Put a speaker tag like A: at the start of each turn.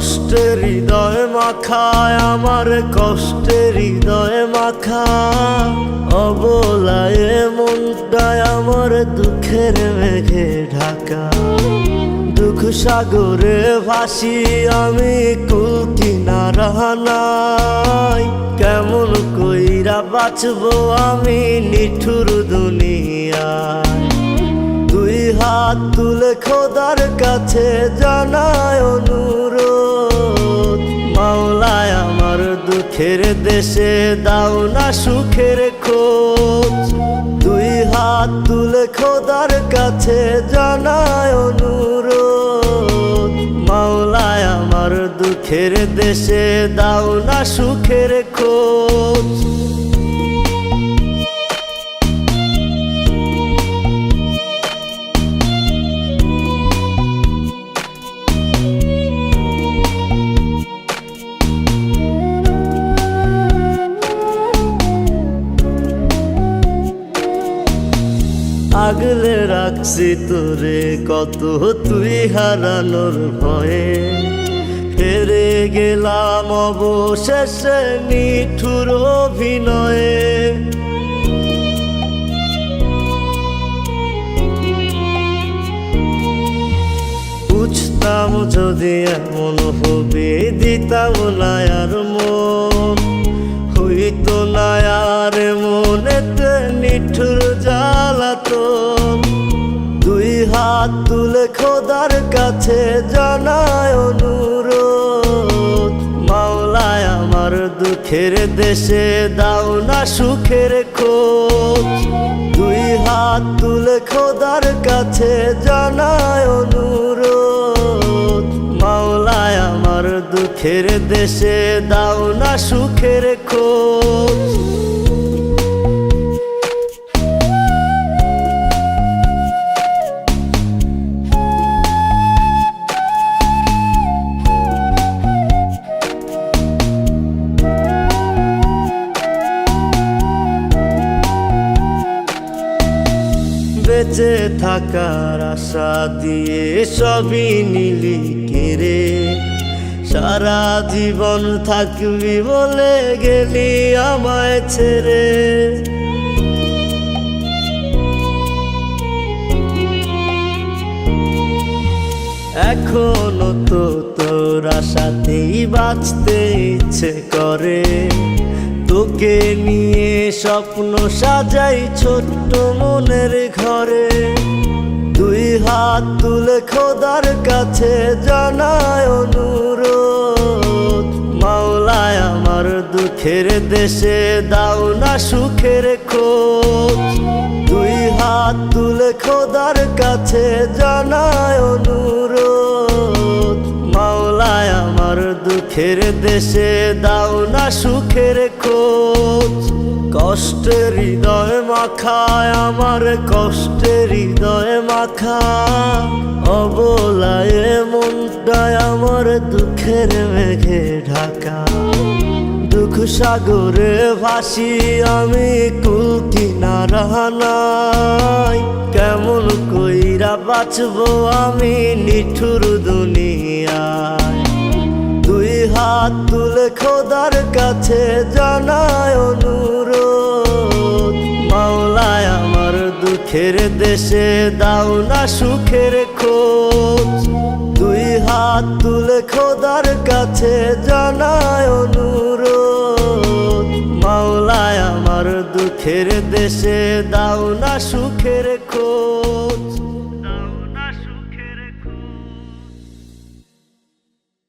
A: কষ্টের হৃদয় মাখায়, আমার কষ্টের হৃদয় মাখা অবলায় মনটায় আমার দুঃখের মেঘে ঢাকা। দুঃখ সাগরে ভাসি আমি, কুল কিনারা নাই। কেমন কইরা বাঁচবো আমি নিঠুর দুনিয়ায়। দুই হাত তুলে খোদার কাছে জানায় অনুরোধ। দুঃখের দেশে দাও না সুখের খোঁজ। দুই হাত তুলে খোদার কাছে জানায় অনুরোধ। মাওলায় আমার দুঃখের দেশে দাও না সুখের খোঁজ। আগলে রাখছি তোরে, কত তুই হারানোর ভয়ে। হেরে গেলাম অবশেষে নিঠুর অভিনয়ে। বুঝতাম যদি এমন হবে, দিতাম না আর মন। হইতো না আর মনেতে নিঠুর হাত তুলে খোদার কাছে জানায় অনুরোধ। মাওলায় আমার দুঃখের দেশে দাও না সুখের খোঁজ। দুই হাত তুলে খোদার কাছে জানায় অনুরোধ। মাওলায় আমার দুঃখের দেশে দাও না সুখের খোঁজ। বেঁচে থাকার আশা দিয়ে সবই নিলি কেড়ে সারা জীবন থাকবি বলে গেলি আমায় ছেড়ে। এখনও তো তোর আশাতেই বাঁচতে ইচ্ছে করে। তোকে নিয়ে স্বপ্ন সাজাই ছোট্ট মনের ঘরে। দুই হাত তুলে খোদার কাছে জানায় অনুরোধ, মাওলায় আমার দুঃখের দেশে দাও না সুখের খোঁজ। দুই হাত তুলে খোদার কাছে জানায় অনুরোধ, মাওলায় আমার দুঃখের দেশে দাও না সুখের খোঁজ। কষ্টের হৃদয় মাখায়, আমার কষ্টের হৃদয় মাখা অবলায় মনটায়, আমার দুঃখের মেঘে ঢাকা। দুঃখ সাগরে ভাসি, আমি কুল কিনারা নাই কেমন কইরা বাঁচবো আমি নিঠুর দুনিয়ায়। দুই হাত তুলে খোদার কাছে জানায় অনুরোধ দেশে দাও না সুখের খোঁজ। দুই হাত তুলে খোদার কাছে জানায় অনুরোধ। মাওলায় আমার দুঃখের দেশে দাও না সুখের খোঁজ।